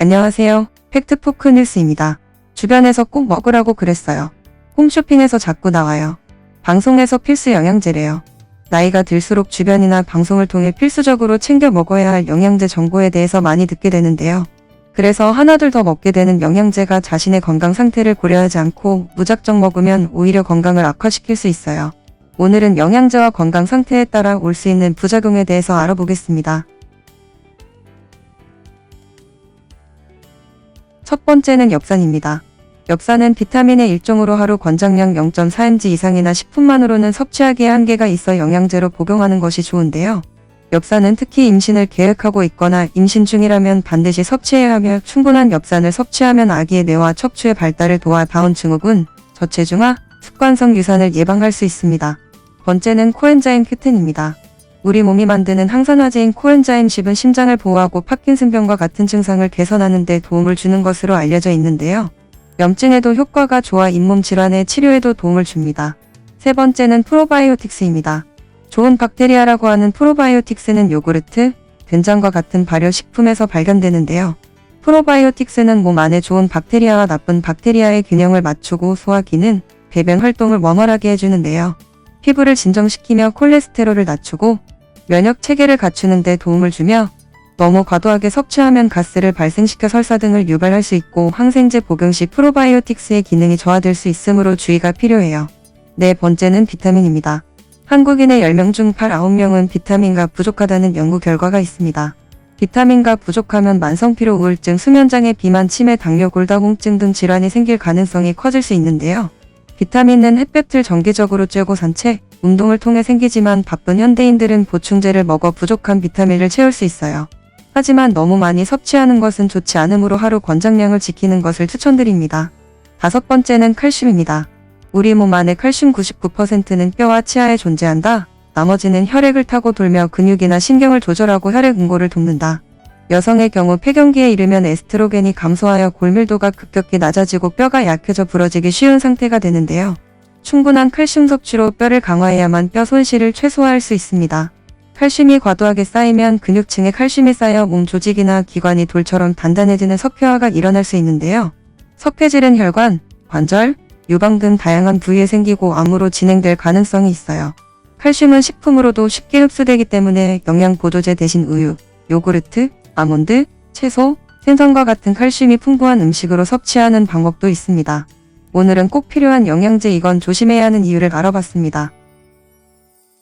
안녕하세요. 팩트포크 뉴스입니다. 주변에서 꼭 먹으라고 그랬어요. 홈쇼핑에서 자꾸 나와요. 방송에서 필수 영양제래요. 나이가 들수록 주변이나 방송을 통해 필수적으로 챙겨 먹어야 할 영양제 정보에 대해서 많이 듣게 되는데요. 그래서 하나둘 더 먹게 되는 영양제가 자신의 건강 상태를 고려하지 않고 무작정 먹으면 오히려 건강을 악화시킬 수 있어요. 오늘은 영양제와 건강 상태에 따라 올 수 있는 부작용에 대해서 알아보겠습니다. 첫 번째는 엽산입니다. 엽산은 비타민의 일종으로 하루 권장량 0.4mg 이상이나 식품만으로는 섭취하기에 한계가 있어 영양제로 복용하는 것이 좋은데요. 엽산은 특히 임신을 계획하고 있거나 임신 중이라면 반드시 섭취해야 하며 충분한 엽산을 섭취하면 아기의 뇌와 척추의 발달을 도와 다운 증후군, 저체중아, 습관성 유산을 예방할 수 있습니다. 번째는 코엔자임 큐텐입니다. 우리 몸이 만드는 항산화제인 코엔자임 10은 심장을 보호하고 파킨슨병과 같은 증상을 개선하는 데 도움을 주는 것으로 알려져 있는데요. 염증에도 효과가 좋아 잇몸 질환의 치료에도 도움을 줍니다. 세 번째는 프로바이오틱스입니다. 좋은 박테리아라고 하는 프로바이오틱스는 요구르트, 된장과 같은 발효식품에서 발견되는데요. 프로바이오틱스는 몸 안에 좋은 박테리아와 나쁜 박테리아의 균형을 맞추고 소화 기능, 배변 활동을 원활하게 해주는데요. 피부를 진정시키며 콜레스테롤을 낮추고 면역 체계를 갖추는 데 도움을 주며 너무 과도하게 섭취하면 가스를 발생시켜 설사 등을 유발할 수 있고 항생제 복용 시 프로바이오틱스의 기능이 저하될 수 있으므로 주의가 필요해요. 네 번째는 비타민입니다. 한국인의 10명 중 8, 9명은 비타민과 부족하다는 연구 결과가 있습니다. 비타민과 부족하면 만성피로 우울증, 수면장애, 비만, 치매, 당뇨, 골다공증 등 질환이 생길 가능성이 커질 수 있는데요. 비타민은 햇볕을 정기적으로 쬐고 산책, 운동을 통해 생기지만 바쁜 현대인들은 보충제를 먹어 부족한 비타민을 채울 수 있어요. 하지만 너무 많이 섭취하는 것은 좋지 않으므로 하루 권장량을 지키는 것을 추천드립니다. 다섯 번째는 칼슘입니다. 우리 몸 안의 칼슘 99%는 뼈와 치아에 존재한다. 나머지는 혈액을 타고 돌며 근육이나 신경을 조절하고 혈액 응고를 돕는다. 여성의 경우 폐경기에 이르면 에스트로겐이 감소하여 골밀도가 급격히 낮아지고 뼈가 약해져 부러지기 쉬운 상태가 되는데요. 충분한 칼슘 섭취로 뼈를 강화해야만 뼈 손실을 최소화할 수 있습니다. 칼슘이 과도하게 쌓이면 근육층에 칼슘이 쌓여 몸 조직이나 기관이 돌처럼 단단해지는 석회화가 일어날 수 있는데요. 석회질은 혈관, 관절, 유방 등 다양한 부위에 생기고 암으로 진행될 가능성이 있어요. 칼슘은 식품으로도 쉽게 흡수되기 때문에 영양 보조제 대신 우유, 요구르트, 아몬드, 채소, 생선과 같은 칼슘이 풍부한 음식으로 섭취하는 방법도 있습니다. 오늘은 꼭 필요한 영양제 이건 조심해야 하는 이유를 알아봤습니다.